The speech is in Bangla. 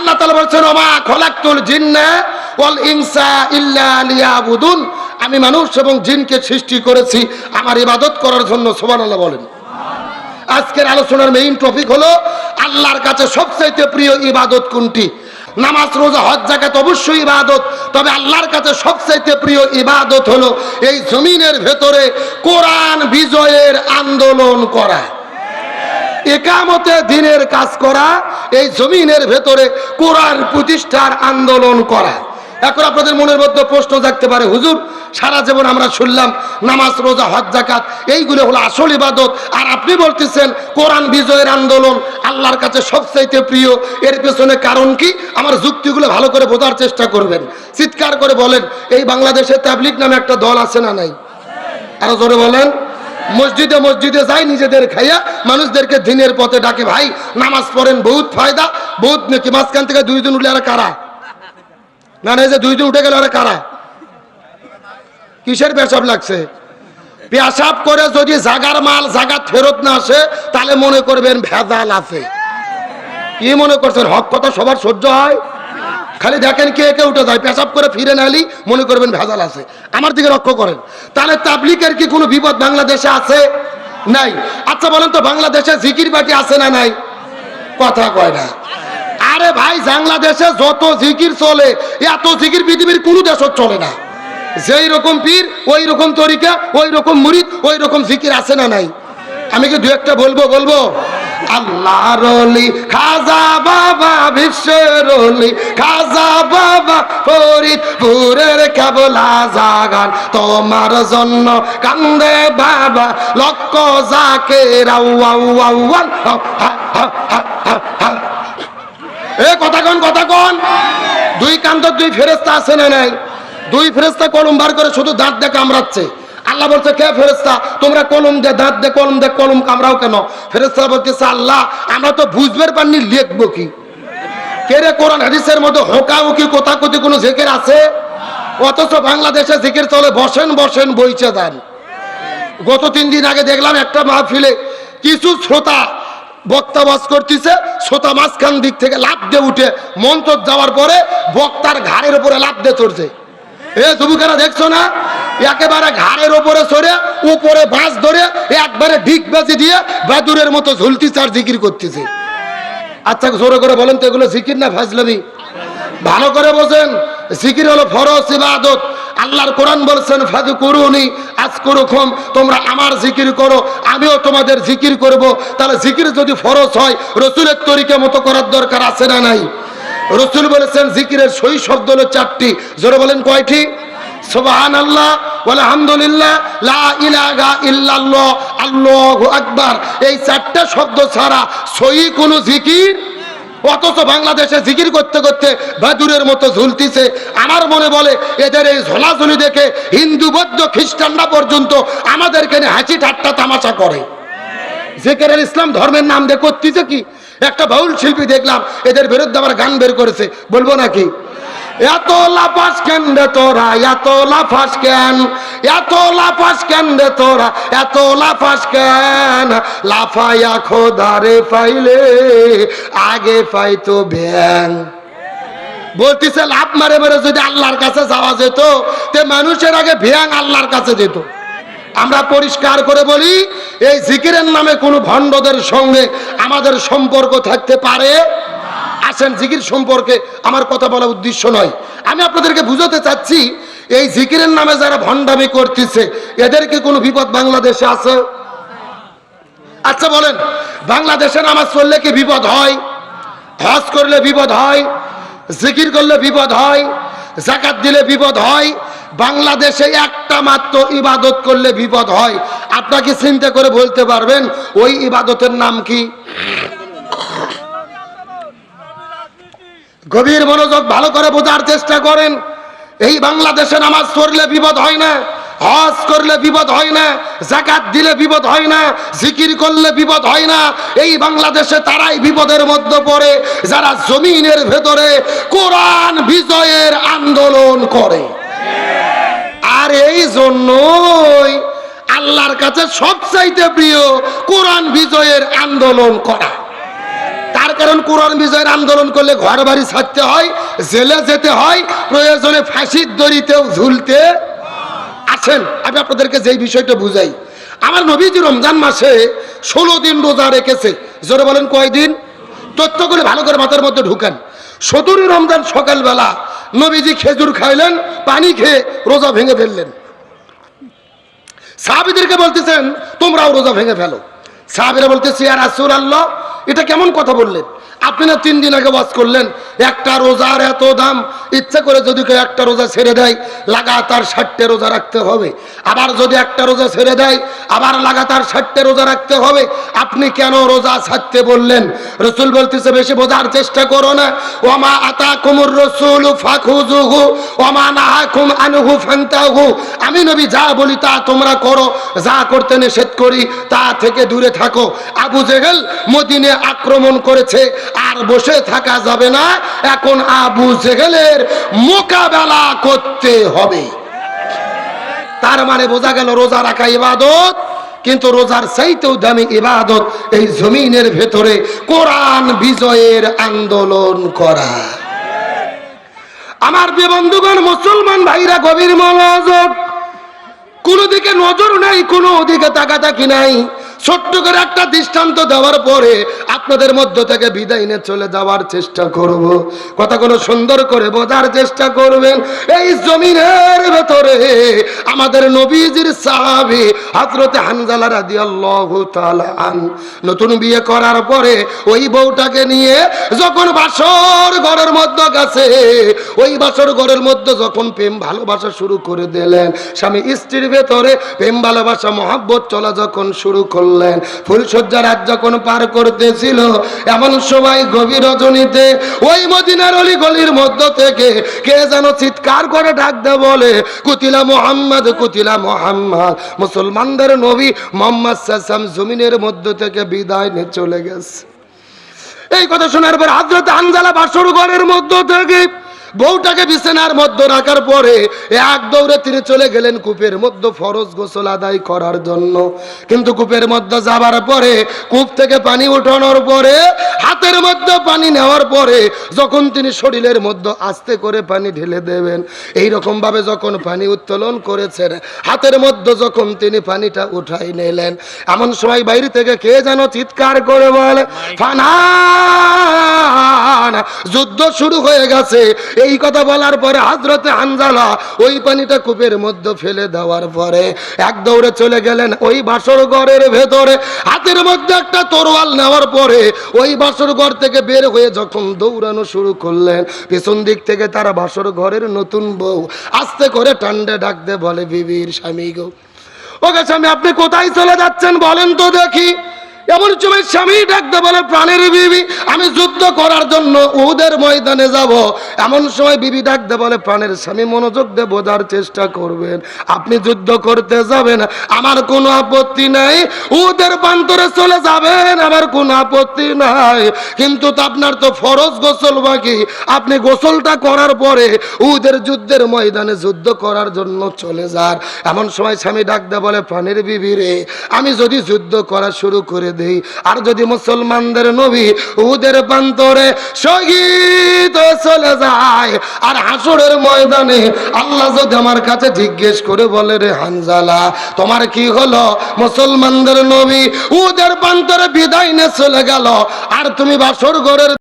আল্লাহ তালা বলছেন, ওমা খলাকুল জিন্না আমি মানুষ এবং জিনকে সৃষ্টি করেছি, আমার ইবাদত করার জন্য, সুবহানাল্লাহ বলেন। আজকের আলোচনার মেইন টপিক হলো, আল্লাহর কাছে সবচাইতে প্রিয় ইবাদত কোনটি? নামাজ, রোজা, হজ জাকাত অবশ্যই ইবাদত, তবে আল্লাহর কাছে সবচাইতে প্রিয় ইবাদত হলো এই জমিনের ভেতরে কোরআন বিজয়ের আন্দোলন করা। একামতে দিনের কাজ করা, এই জমিনের ভেতরে কোরআন প্রতিষ্ঠার আন্দোলন করা। এখন আপনাদের মনের মধ্যে প্রশ্ন থাকতে পারে, হুজুর, সারা জীবন আমরা শুনলাম নামাজ, রোজা, হজ জাকাত এইগুলো হলো আসল ইবাদত। আর আপনি বলতেছেন, কোরআন বিজয়ের আন্দোলন আল্লাহর কাছে সবচাইতে প্রিয়। এর পেছনে কারণ কি? আমার যুক্তিগুলো ভালো করে বোঝার চেষ্টা করবেন। চিৎকার করে বলেন, এই বাংলাদেশে তাবলিক নামে একটা দল আছে না নাই? আরও জোরে বলেন। মসজিদে মসজিদে যাই, নিজেদের খাইয়া মানুষদেরকে দিনের পথে ডাকে, ভাই, নামাজ পড়েন, বহুত ফায়দা, বহুত নাকি, মাঝখান থেকে দুই দিন উঠলে আর কারা? না না যে দুই দিন উঠে গেলে, আর কারা? কিসের পেশাব লাগছে? পেশাব করে যদি জাগার মাল, জাগা ফেরত না আসে, তাহলে মনে করবেন ভেজাল আছে। কি মনে করছেন? হক কথা সবার সহ্য হয়? খালি দেখেন কে কে উঠে যায়, পেশাব করে ফিরে নালি মনে করবেন ভেজাল আছে। আমার দিকে লক্ষ্য করেন। তাহলে তাবলিকের কি কোনো বিপদ বাংলাদেশে আছে? নাই। আচ্ছা বলেন তো, বাংলাদেশে জিকির বাটি আছে না নাই? কথা কয় না। আরে ভাই, বাংলাদেশে যত জিকির চলে, এত জিকির পৃথিবীর কোনো দেশ চলে না। যেই রকম পীর, ওই রকম তরিকা, ওই রকম মুরিদ, ওই রকম জিকির আছে না নাই? আমি কি দু একটা বলব বলব? আল্লাহ রলি খাজা বাবা, বিশ্বের রলি খাজা বাবা, ফরিদপুরের কেবলা জাগান। তোমার জন্য কান্দে বাবা, লক্ষ জাকে রাউয়ান এ, কথা কন কথা কন। দুই কান্ত দুই ফেরেস্তা আছে না নাই? দুই ফেরেস্তা কলম বার করে শুধু দাঁত দিয়ে কামড়াচ্ছে। আল্লাহ বলছে, কে ফেরেস্তা তোমরা কলম দে, দাঁত দে, কলম দে, কলম কামড়াও কেন? ফেরেস্তা বলতেছে, আল্লাহ, আমরা তো বুঝবার পারিনি লিখব কি? কে রে কোরআন হাদিসের মধ্যে হোকা উকি কোথা কোথি কোনো জেকের আছে? অথচ বাংলাদেশে জিকির চলে, বসেন বসেন, বইছে দেন গত তিন দিন আগে দেখলাম একটা মাহফিলে কিছু শ্রোতা বক্তা বাস করতেছে, শ্রোতা মাঝখান দিক থেকে লাভ দিয়ে উঠে মন্ত্র যাওয়ার পরে বক্তার ঘাড়ের উপরে লাভ দিয়ে চড়ছে। এ যুবকেরা দেখছ না? একেবারে ঘাড়ের উপরে সরে, উপরে বাঁশ ধরে একবারে ঢিক বাজি দিয়ে বাদুরের মতো ঝুলতিছে আর জিকির করতেছে। আচ্ছা জোরে করে বলেন তো, এগুলো জিকির না ফাজলামি? ভালো করে বোঝেন, জিকির হলো ফরজ ইবাদত। আল্লাহর কোরআন বলছেন ফাজু করুনি আজ করুখম তোমরা আমার জিকির করো, আমিও তোমাদের জিকির করব। তাহলে জিকির যদি ফরজ হয়, রসুলের তরিকে মতো করার দরকার আছে না নাই? রসুল বলেছেন, জিকিরের সই শব্দ হলো চারটি। জোরে বলেন, কয়টি? বাংলাদেশে জিকির করতে আমার মনে বলে, এদের এই ঝোলাঝুলি দেখে হিন্দু, বৌদ্ধ, খ্রিস্টানরা পর্যন্ত আমাদেরকে হাসি ঠাট্টা তামাশা করে। জেকের ইসলাম ধর্মের নাম দিয়ে করতেছে কি? একটা বাউল শিল্পী দেখলাম, এদের বিরুদ্ধে আবার গান বের করেছে। বলব নাকি? এত লাফাস কেন রে তোরা? এত লাফাস কেন? এত লাফাস কেন রে তোরা? এত লাফাস কেন? লাফাইয়া খোদারে পাইলে, আগে পাইতো ব্যাং। বলতেছে লাভ মারে মারে যদি আল্লাহর কাছে যাওয়া যেত, তে মানুষের আগে ভ্যাং আল্লাহর কাছে যেত। আমরা পরিষ্কার করে বলি, এই জিকিরের নামে কোনো ভণ্ডদের সঙ্গে আমাদের সম্পর্ক থাকতে পারে আসেন জিকির সম্পর্কে আমার কথা বলা উদ্দেশ্য নয়। আমি আপনাদেরকে বুঝাতে চাচ্ছি, এই জিকিরের নামে যারা ভণ্ডামি করতেছে, এদেরকে কোনো বিপদ বাংলাদেশে আছে? আচ্ছা বলেন, বাংলাদেশে নামাজ পড়লে কি বিপদ হয়? হজ করলে বিপদ হয়? জিকির করলে বিপদ হয়? জাকাত দিলে বিপদ হয়? বাংলাদেশে একটা মাত্র ইবাদত করলে বিপদ হয়। আপনাকে চিন্তা করে বলতে পারবেন, ওই ইবাদতের নাম কি? গভীর মনোযোগ ভালো করে বোঝার চেষ্টা করেন। এই বাংলাদেশে নামাজ পড়লে বিপদ হয় না, হজ করলে বিপদ হয় না জাকাত দিলে বিপদ হয় না, জিকির করলে বিপদ হয় না। এই বাংলাদেশে তারাই বিপদের মধ্যে পড়ে, যারা জমিনের ভেতরে কোরআন বিজয়ের আন্দোলন করে। আর এই জন্যই আল্লাহর কাছে সবচাইতে প্রিয় কোরআন বিজয়ের আন্দোলন করা। তার কারণ কোরআন বিজয়ের আন্দোলন করলে ঘর বাড়ি ছাড়তে হয়, জেলে যেতে হয়, প্রয়োজনে ফাঁসির দড়িতেও ঝুলতে আছেন। আমি আপনাদেরকে যেই বিষয়টা বুঝাই, আমার নবীজি রমজান মাসে ষোলো দিন রোজা রেখেছে। জোরে বলেন কয়দিন? তথ্যগুলি ভালো করে মাথার মধ্যে ঢুকান। সদুরি রমজান সকালবেলা নবীজি খেজুর খাইলেন, পানি খেয়ে রোজা ভেঙে ফেললেন। সাহাবিদেরকে বলতেছেন, তোমরাও রোজা ভেঙে ফেলো। সাহাবিরা বলতেছি আর আসুর আল্লাহ এটা কেমন কথা বললেন? আপনি না তিন দিন আগে ওয়াজ করলেন, একটা রোজার এত দাম। ইচ্ছা করে যদি কেউ একটা রোজা ছেড়ে দেয়, লাগাতার ষাটটে রোজা রাখতে হবে। আবার যদি একটা রোজা ছেড়ে দেয়, আবার লাগাতার ষাটটে রোজা রাখতে হবে। আপনি কেন রোজা ছাড়তে বললেন? রসুল বলতেছে, বেশি বোঝার চেষ্টা করো না। ওমা আতা কুমুর রসুল আমি নবী যা বলি তা তোমরা করো, যা করতে নিষেধ করি, তা থেকে দূরে থাকো। আবু জেহেল মদিনে আক্রমণ করেছে। আর বসে থাকা যাবে না। এখন আবু জেহেলের মোকাবেলা করতে হবে। তার মানে বোঝা গেল রোজা রাখা ইবাদত, কিন্তু রোজার চাইতেও দামি ইবাদত এই জমিনের ভেতরে কোরআন বিজয়ের আন্দোলন করা। আমার বন্ধুগণ, মুসলমান ভাইরা, গভীর মনোযোগ। কোনো দিকে নজর নাই, কোনো দিকে তাকাতাকি নাই। ছোট্ট করে একটা দৃষ্টান্ত দেওয়ার পরে আপনাদের মধ্য থেকে বিদায় নিয়ে চলে যাওয়ার চেষ্টা করব। কথা কোনো সুন্দর করে বোঝার চেষ্টা করবেন। এই জমিনের ভেতরে আমাদের নবীজির সাহাবি হজরতে হানজালা তাআলা আন নতুন বিয়ে করার পরে ওই বউটাকে নিয়ে যখন বাসর ঘরের মধ্যে গেছে, ওই বাসর ঘরের মধ্যে যখন প্রেম ভালোবাসা শুরু করে দিলেন, স্বামী স্ত্রীর ভেতরে প্রেম ভালোবাসা, মহাব্বত চলা যখন শুরু করলেন। ফুলসজ্জা রাত যখন পার করতেছিল। এমন সময় গভীর রজনীতে ওই মদিনার অলি গলির মধ্য থেকে কে যেন চিৎকার করে ডাক দে বলে, কুতিলা মোহাম্মদ কুতিলা মোহাম্মদ। মুসলমানদের নবী মোহাম্মদ সাসাম জমিনের মধ্য থেকে বিদায় নিয়ে চলে গেছে। এই কথা শোনার পর হাজরত আনজালা বাসর ঘরের মধ্য থেকে বউটাকে বিছানার মধ্যে রাখার পরে এক দৌড়ে তিনি চলে গেলেন কূপের মধ্যে ফরজ গোসল আদায় করার জন্য। কিন্তু কূপের মধ্যে যাবার পরে, কূপ থেকে পানি উঠানোর পরে, হাতের মধ্যে পানি নেওয়ার পরে যখন তিনি শরীরের মধ্যে আস্তে করে পানি ঢেলে দেবেন এই রকম ভাবে যখন পানি উত্তোলন করেছেন, হাতের মধ্যে যখন তিনি পানিটা উঠাই নিলেন, এমন সময় বাইরে থেকে কে যেন চিৎকার করে বলে ফানান যুদ্ধ শুরু হয়ে গেছে এই কথা বলার পরে হাজরতে আনজালা ওই পানিটা কূপের মধ্যে ফেলে দেওয়ার পরে এক দৌড়ে চলে গেলেন ওই বাসর ঘরের ভেতরে। হাতের মধ্যে একটা তরোয়াল নেওয়ার পরে ওই বাসর ঘর থেকে বের হয়ে যখন দৌড়ানো শুরু করলেন, পেছন দিক থেকে তারা বাসর ঘরের নতুন বউ আস্তে করে টান্ডে ডাকতে বলে, বিবির স্বামী গো। ওকে স্বামী, আপনি কোথায় চলে যাচ্ছেন বলেন তো দেখি। এমন সময় স্বামী ডাকতে বলে, প্রাণের বিবি, আমি যুদ্ধ করার জন্য উদের ময়দানে যাব। এমন সময় বিবি ডাকতে বলে, প্রাণের স্বামী মনোযোগ দিয়ে বোঝার চেষ্টা করবেন। আপনি যুদ্ধ করতে যাবেন, আমার কোনো আপত্তি নাই। উদের প্রান্তরে চলে যাবেন, আমার কোনো আপত্তি নাই। কিন্তু তো আপনার তো ফরজ গোসল বাকি। আপনি গোসলটা করার পরে উদের যুদ্ধের ময়দানে যুদ্ধ করার জন্য চলে যান। এমন সময় স্বামী ডাকতে বলে, প্রাণের বিবি রে, আমি যদি যুদ্ধ করা শুরু করে দেই। আর যদি মুসলমানদের নবী উদের প্রান্তরে শহীদ চলে যায়, আর হাসুরের ময়দানে আল্লাহ যদি আমার কাছে জিজ্ঞেস করে বলে, রে হানজালা, তোমার কি হলো? মুসলমানদের নবী উদের প্রান্তরে বিদায় নিয়ে চলে গেল, আর তুমি বাসর ঘরের